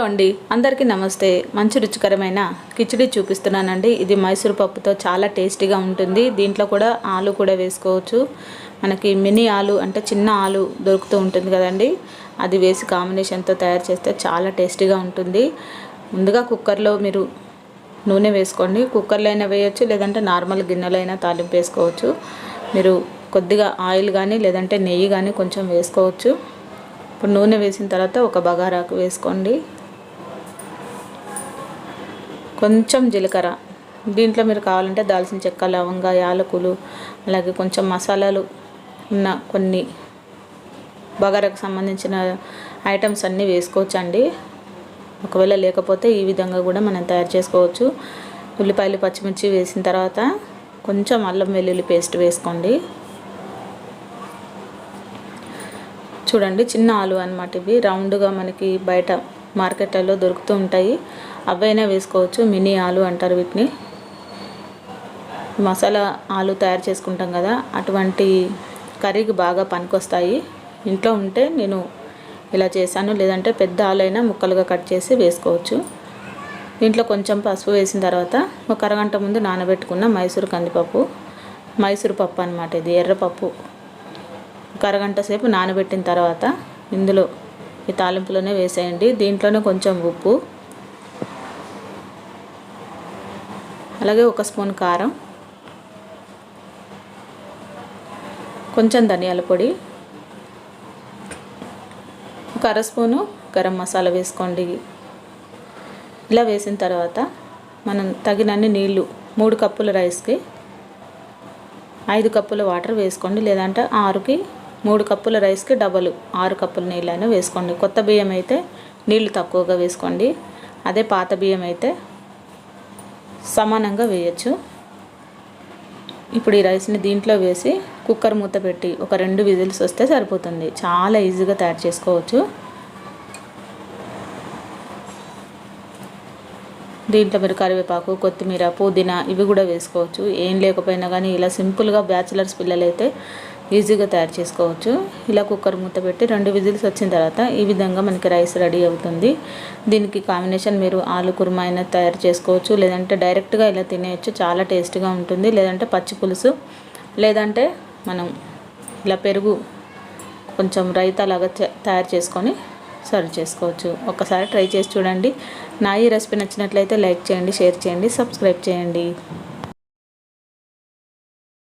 Hello అండి. అందరికీ నమస్తే. మంచి రుచికరమైన కిచిడి చూపిస్తున్నానండి. ఇది మైసూర్ పప్పుతో చాలా టేస్టీగా ఉంటుంది. దీంట్లో కూడా ఆలు కూడా వేసుకోవచ్చు. మనకి మినీ ఆలు అంటే చిన్న ఆలు దొరుకుతూ ఉంటుంది కదండి. అది వేసి కాంబినేషన్తో తయారు చేస్తే చాలా టేస్టీగా ఉంటుంది. ముందుగా కుక్కర్లో మీరు నూనె వేసుకోండి. కుక్కర్లో అయినా వేయచ్చు లేదంటే నార్మల్ గిన్నెలో అయినా తాలింపు వేసుకోవచ్చు. మీరు కొద్దిగా ఆయిల్ కానీ లేదంటే నెయ్యి కానీ కొంచెం వేసుకోవచ్చు. ఇప్పుడు నూనె వేసిన తర్వాత ఒక బగారాకు వేసుకోండి. కొంచెం జీలకర్ర. దీంట్లో మీరు కావాలంటే దాల్చిన చెక్క లవంగ యాలకులు అలాగే కొంచెం మసాలాలు ఉన్న కొన్ని బగారాకు సంబంధించిన ఐటమ్స్ అన్నీ వేసుకోవచ్చండి. ఒకవేళ లేకపోతే ఈ విధంగా కూడా మనం తయారు చేసుకోవచ్చు. ఉల్లిపాయలు పచ్చిమిర్చి వేసిన తర్వాత కొంచెం అల్లం వెల్లుల్లి పేస్ట్ వేసుకోండి. చూడండి చిన్న ఆలు అనమాట ఇవి. రౌండ్గా మనకి బయట మార్కెట్లలో దొరుకుతూ ఉంటాయి. అవైనా వేసుకోవచ్చు. మినీ ఆలు అంటారు వీటిని. మసాలా ఆలు తయారు చేసుకుంటాం కదా అటువంటి కర్రీకి బాగా పనికొస్తాయి. ఇంట్లో ఉంటే నేను ఇలా చేశాను. లేదంటే పెద్ద ఆలైనా ముక్కలుగా కట్ చేసి వేసుకోవచ్చు. దీంట్లో కొంచెం పసుపు వేసిన తర్వాత ఒక అరగంట ముందు నానబెట్టుకున్న మైసూరు కందిపప్పు. మైసూరు పప్పు అనమాట ఇది ఎర్రపప్పు. ఒక అరగంట సేపు నానబెట్టిన తర్వాత ఇందులో ఈ తాలింపులోనే వేసేయండి. దీంట్లోనే కొంచెం ఉప్పు అలాగే ఒక స్పూన్ కారం కొంచెం ధనియాల పొడి ఒక అర స్పూను గరం మసాలా వేసుకోండి. ఇలా వేసిన తర్వాత మనం తగినన్ని నీళ్ళు మూడు కప్పుల రైస్కి ఐదు కప్పుల వాటర్ వేసుకోండి. లేదంటే ఆరుకి మూడు కప్పుల రైస్కి డబల్ ఆరు కప్పుల నీళ్ళైనా వేసుకోండి. కొత్త బియ్యం అయితే నీళ్ళు తక్కువగా వేసుకోండి. అదే పాత బియ్యం అయితే సమానంగా వేయచ్చు. ఇప్పుడు ఈ రైస్ని దీంట్లో వేసి కుక్కర్ మూత పెట్టి ఒక రెండు విజిల్స్ వస్తే సరిపోతుంది. చాలా ఈజీగా తయారు చేసుకోవచ్చు. దీంట్లో మీరు కరివేపాకు కొత్తిమీర పుదీనా ఇవి కూడా వేసుకోవచ్చు. ఏం లేకపోయినా కానీ ఇలా సింపుల్గా బ్యాచిలర్స్ పిల్లలైతే ఈజీగా తయారు చేసుకోవచ్చు. ఇలా కుక్కర్ మూత పెట్టి రెండు విజిల్స్ వచ్చిన తర్వాత ఈ విధంగా మనకి రైస్ రెడీ అవుతుంది. దీనికి కాంబినేషన్ మీరు ఆలు కుర్మా అయినా తయారు చేసుకోవచ్చు. లేదంటే డైరెక్ట్గా ఇలా తినేయచ్చు. చాలా టేస్ట్గా ఉంటుంది. లేదంటే పచ్చి పులుసు. లేదంటే మనం ఇలా పెరుగు కొంచెం రైతా లాగా తయారు చేసుకొని సర్వ్ చేసుకోవచ్చు. ఒకసారి ట్రై చేసి చూడండి. నా ఈ రెసిపీ నచ్చినట్లయితే లైక్ చేయండి షేర్ చేయండి సబ్స్క్రైబ్ చేయండి.